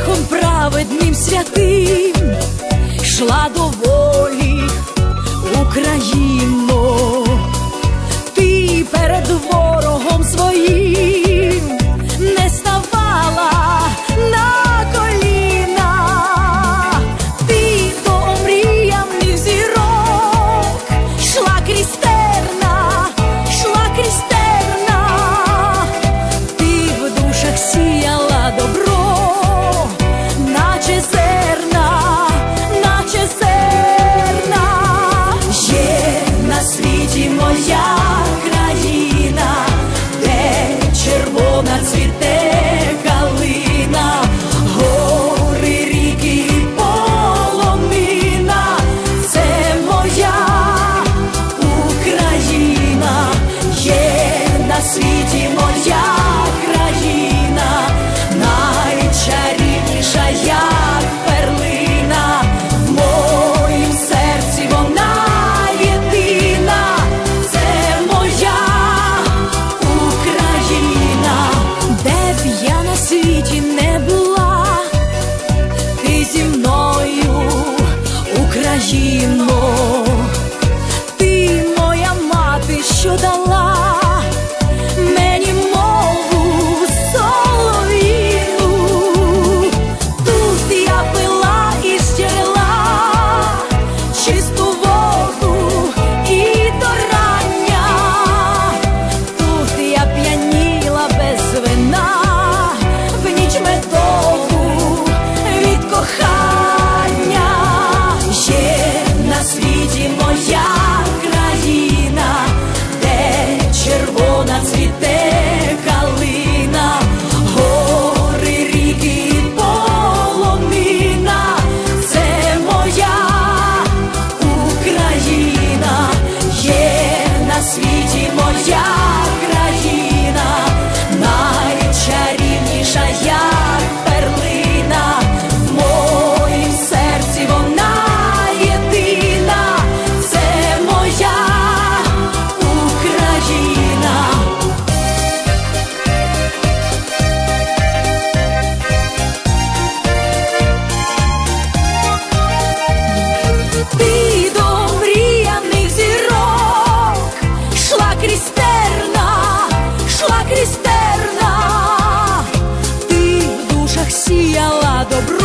шляхом праведним святим, шла до волі мужчину. Yeah. добро.